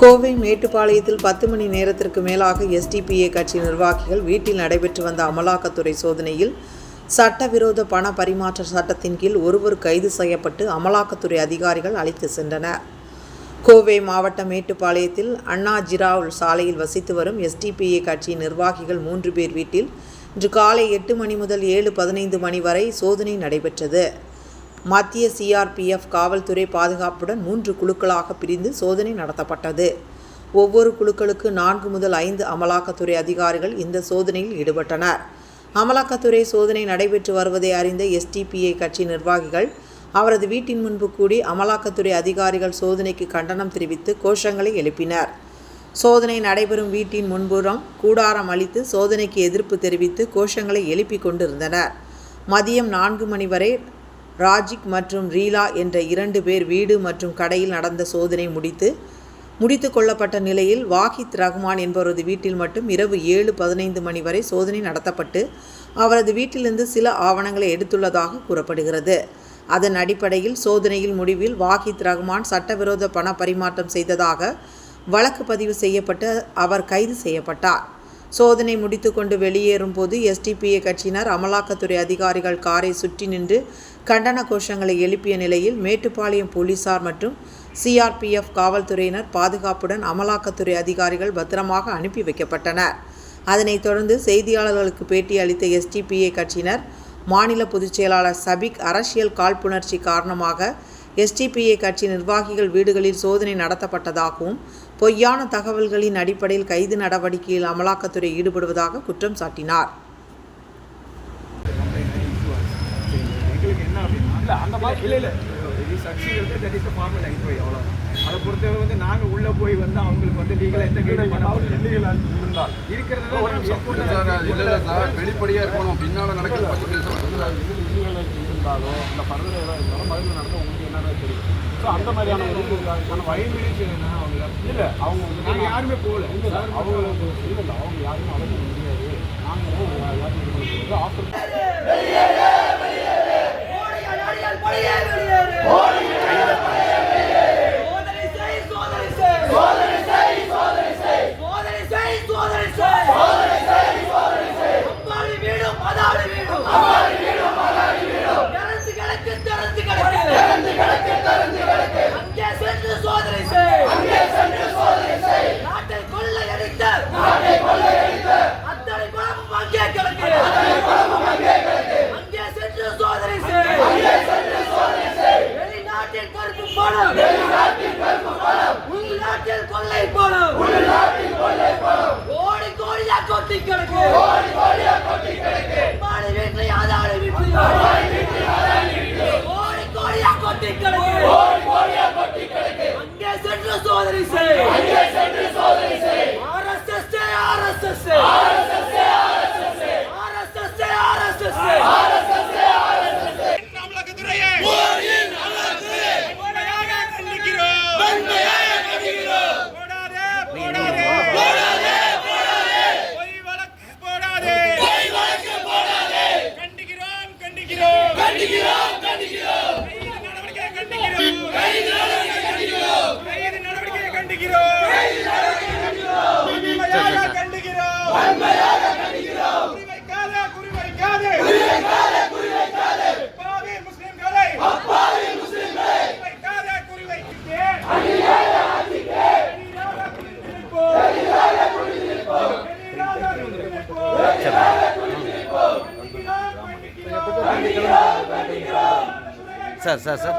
கோவை மேட்டுப்பாளையத்தில் பத்து மணி நேரத்திற்கு மேலாக எஸ்டிபிஏ கட்சி நிர்வாகிகள் வீட்டில் நடைபெற்று வந்த அமலாக்கத்துறை சோதனையில் சட்டவிரோத பண பரிமாற்ற சட்டத்தின் கீழ் ஒருவர் கைது செய்யப்பட்டு அமலாக்கத்துறை அதிகாரிகள் அழைத்து சென்றனர். கோவை மாவட்டம் மேட்டுப்பாளையத்தில் அண்ணா ஜிராவுல் சாலையில் வசித்து வரும் எஸ்டிபிஏ கட்சியின் நிர்வாகிகள் மூன்று பேர் வீட்டில் இன்று காலை எட்டு மணி முதல் ஏழு பதினைந்து மணி வரை சோதனை நடைபெற்றது. மத்திய சிஆர்பிஎஃப் காவல்துறை பாதுகாப்புடன் மூன்று குழுக்களாக பிரிந்து சோதனை நடத்தப்பட்டது. ஒவ்வொரு குழுக்களுக்கு நான்கு முதல் ஐந்து அமலாக்கத்துறை அதிகாரிகள் இந்த சோதனையில் ஈடுபட்டனர். அமலாக்கத்துறை சோதனை நடைபெற்று வருவதை அறிந்த எஸ்டிபிஐ கட்சி நிர்வாகிகள் அவரது வீட்டின் முன்பு கூடி அமலாக்கத்துறை அதிகாரிகள் சோதனைக்கு கண்டனம் தெரிவித்து கோஷங்களை எழுப்பினர். சோதனை நடைபெறும் வீட்டின் முன்புறம் கூடாரம் அளித்து சோதனைக்கு எதிர்ப்பு தெரிவித்து கோஷங்களை எழுப்பிக் கொண்டிருந்தனர். மதியம் நான்கு மணி வரை ராஜிக் மற்றும் ரீலா என்ற இரண்டு பேர் வீடு மற்றும் கடையில் நடந்த சோதனை முடித்து முடித்து கொள்ளப்பட்ட நிலையில் வாஹித் ரஹ்மான் என்பவரது வீட்டில் மட்டும் இரவு ஏழு பதினைந்து மணி வரை சோதனை நடத்தப்பட்டு அவரது வீட்டிலிருந்து சில ஆவணங்களை எடுத்துள்ளதாக கூறப்படுகிறது. அதன் அடிப்படையில் சோதனையில் முடிவில் வாஹித் ரஹ்மான் சட்டவிரோத பண பரிமாற்றம் செய்ததாக வழக்கு பதிவு செய்யப்பட்டு அவர் கைது செய்யப்பட்டார். சோதனை முடித்துக்கொண்டு வெளியேறும் போது எஸ்டிபிஏ கட்சியினர் அமலாக்கத்துறை அதிகாரிகள் காரை சுற்றி நின்று கண்டன கோஷங்களை எழுப்பிய நிலையில் மேட்டுப்பாளையம் போலீசார் மற்றும் சிஆர்பிஎஃப் காவல்துறையினர் பாதுகாப்புடன் அமலாக்கத்துறை அதிகாரிகள் பத்திரமாக அனுப்பி வைக்கப்பட்டனர். அதனைத் தொடர்ந்து செய்தியாளர்களுக்கு பேட்டி அளித்த எஸ்டிபிஏ கட்சியினர் மாநில பொதுச் செயலாளர் சபிக் அரசியல் காழ்ப்புணர்ச்சி காரணமாக எஸ்டிபிஏ கட்சி நிர்வாகிகள் வீடுகளில் சோதனை நடத்தப்பட்டதாகவும் பொய்யான தகவல்களின் அடிப்படையில் கைது நடவடிக்கையில் அமலாக்கத்துறை ஈடுபடுவதாக குற்றம் சாட்டினார் எங்களுக்கு என்ன அப்படின்னா இல்லை அந்த மாதிரி இல்லை இல்லை. இது சக்திகளுக்கு தட் இஸ் ஃபார்மல் என்கொயரி அவ்வளோ அதை பொறுத்தவரை வந்து நாங்கள் உள்ளே போய் வந்து அவங்களுக்கு வந்து லீகலாக எந்த கைடு பண்ணாலும் இல்லீகல் இருந்தால் இருக்கிறது சார் இல்ல இல்ல சார் வெளிப்படையா இருக்கணும். பின்னால நடக்கிறது பத்தி பேசணும் இருந்தாலோ இல்லை ஃபர்தர் ஏதாவது இருந்தாலும் பதில் நடந்த உங்களுக்கு என்னென்ன தெரியும். ஸோ அந்த மாதிரியான ஒரு மினிட்ஸ் என்ன அவங்க இல்லை அவங்க வந்து யாருமே போகல. இல்லை இல்லை அவங்களுக்கு இல்லை இல்லை அவங்க யாருமே அழைக்க முடியாது. நாங்கள் யாரும் இது பணம் கோடி கோடியா கொட்டி கிடக்கு. அம்மாடி வீட்டுல யாதாடு வீட்டுல கோடி கோடியா கொட்டி கிடக்கு. அங்கே சென்று சோதனை செய். Sir sir sir.